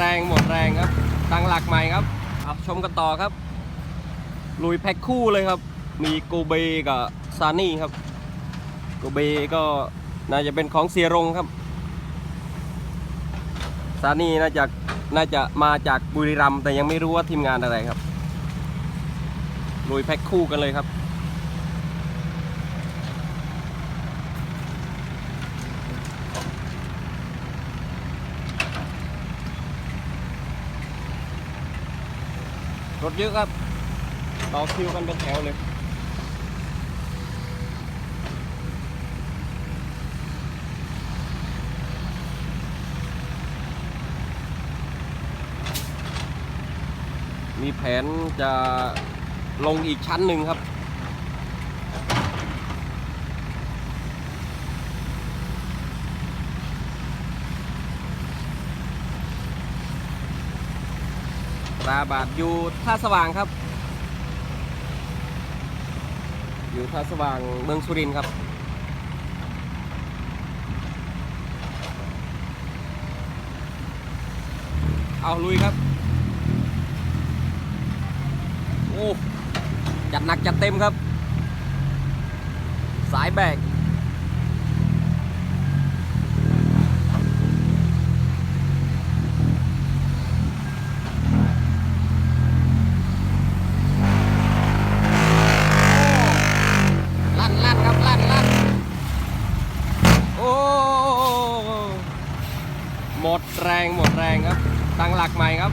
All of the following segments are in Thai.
แรงหมดแรงครับ ตั้งหลักใหม่ครับเอาชมกันต่อครับ ลุยแพ็คคู่เลยครับ มีโกเบกับซานี่ครับ โกเบก็น่าจะเป็นของเสียรงครับ ซานี่น่าจะน่าจะมาจากบุรีรัมย์แต่ยังไม่รู้ว่าทีมงานอะไรครับ ลุยแพ็คคู่กันเลยครับ รถเยอะครับ ต่อคิวกันเป็นแถวเลยมีแผนจะลงอีกชั้นหนึ่งครับ ตาบาทอยู่ท่าสว่างครับ อยู่ท่าสว่างเมืองสุรินทร์ครับ เอาลุยครับ โอ้ จัดหนักจัดเต็มครับ สายแบก ลั่นลั่นครับลั่นลั่นโอ้ หมดแรงหมดแรงครับ ตั้งหลักใหม่ครับ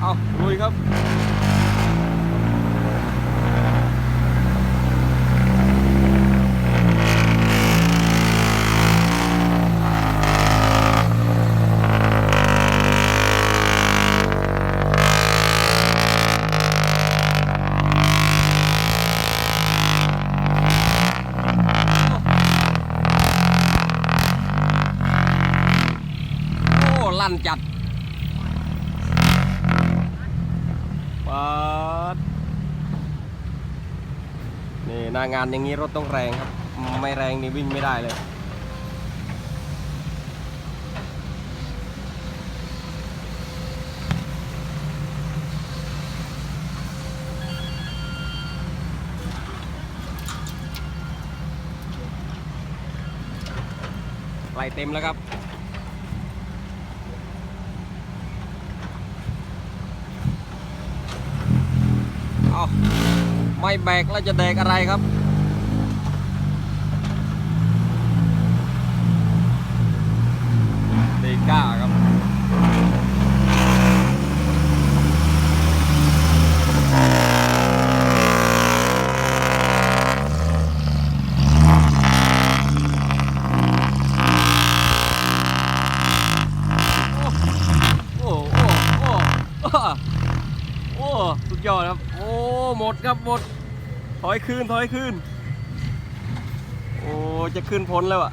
เอาลุยครับ ลั่นจัดปัดนี่หน้างานอย่างนี้รถต้องแรงครับ ไม่แรงนี่วิ่งไม่ได้เลยไหลเต็มแล้วครับ เอา ไม่แบกแล้วจะแดกอะไรครับ เดก้าครับโอ้โอ้โอ้โอ้โอ้สุดยอดครับ โอ้ หมดครับ หมด ถอยคืนถอยคืนโอ้จะขึ้นพ้นแล้วอะ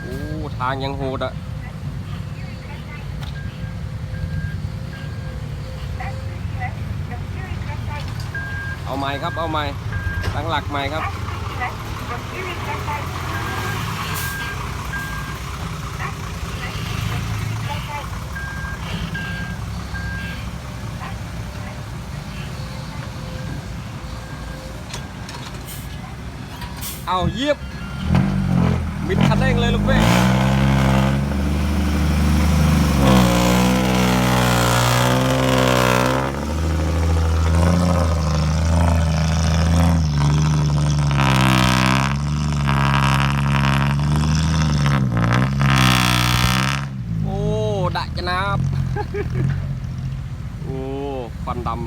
โอ้ทางยังโหดอะเอาใหม่ครับเอาใหม่ตั้งหลักใหม่ครับ เอาเยียบมิดคันเร่งเลยลูกเว้ยโอ้ดะจะนับโอ้ควันดำ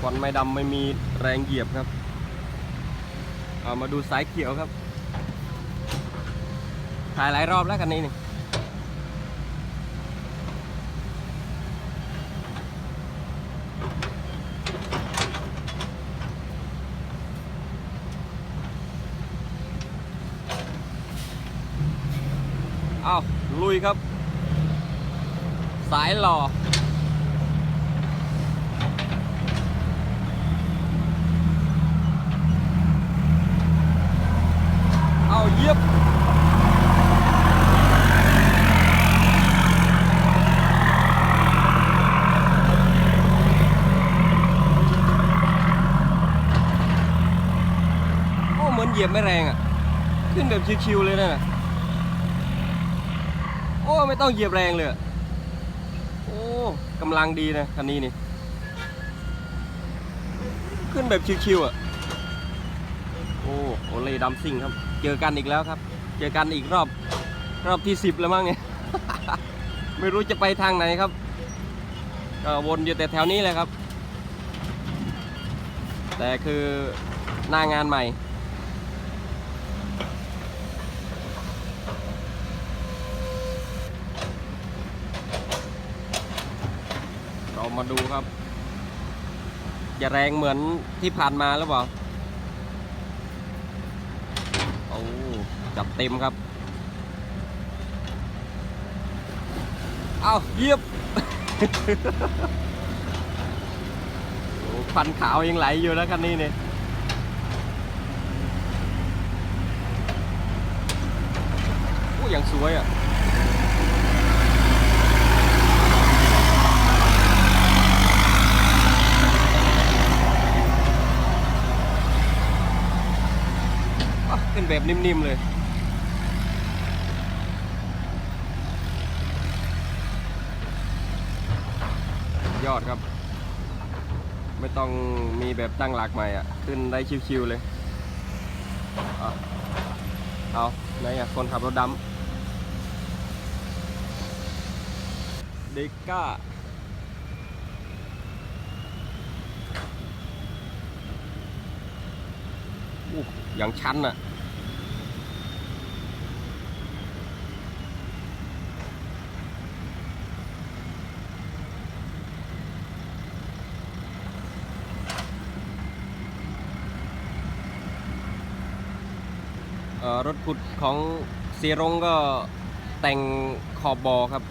ควันไม่ดำไม่มีแรงเหยียบครับ เอามาดูสายเขียวครับ ถ่ายหลายรอบแล้วกันนี้นี่อ้าวลุยครับ สายหล่อ เอาเยียบโอ้เหมือนเหยียบไม่แรงอะ ขึ้นแบบชิวๆเลยนะน่ะโอ้ไม่ต้องเหยียบแรงเลยโอ้กำลังดีนะคันนี้นี่ขึ้นแบบชิวๆอะ โอ้โอเล่ดัมซิ่งครับ เจอกันอีกแล้วครับ เจอกันอีกรอบรอบที่สิบแล้วมั้งไงไม่รู้จะไปทางไหนครับก็วนอยู่แต่แถวนี้แหละครับ แต่คือหน้างานใหม่เรามาดูครับ จะแรงเหมือนที่ผ่านมาหรือเปล่า โอ้ จับเต็มครับเอาเยียบโอ้ควันขาวยังไหลอยู่นะคันนี้เนี่ยโอ้ยังสวยอะอะขึ้นแบบนิ่มๆเลย ยอดครับ ไม่ต้องมีแบบตั้งหลักใหม่อะ ขึ้นได้ชิวๆเลย เอาเอาไหนอะคนขับรถดำเดก้าอย่างชั้นอะ รถขุดของเสียรงก็แต่งขอบบอครับ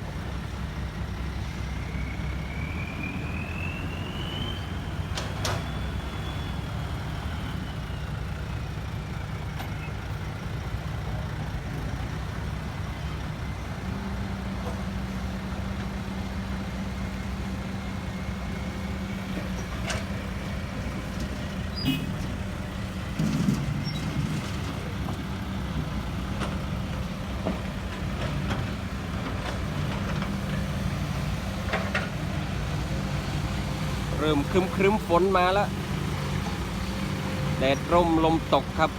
เริ่มครึมครึมฝนมาแล้วแดดร่มลมตกครับ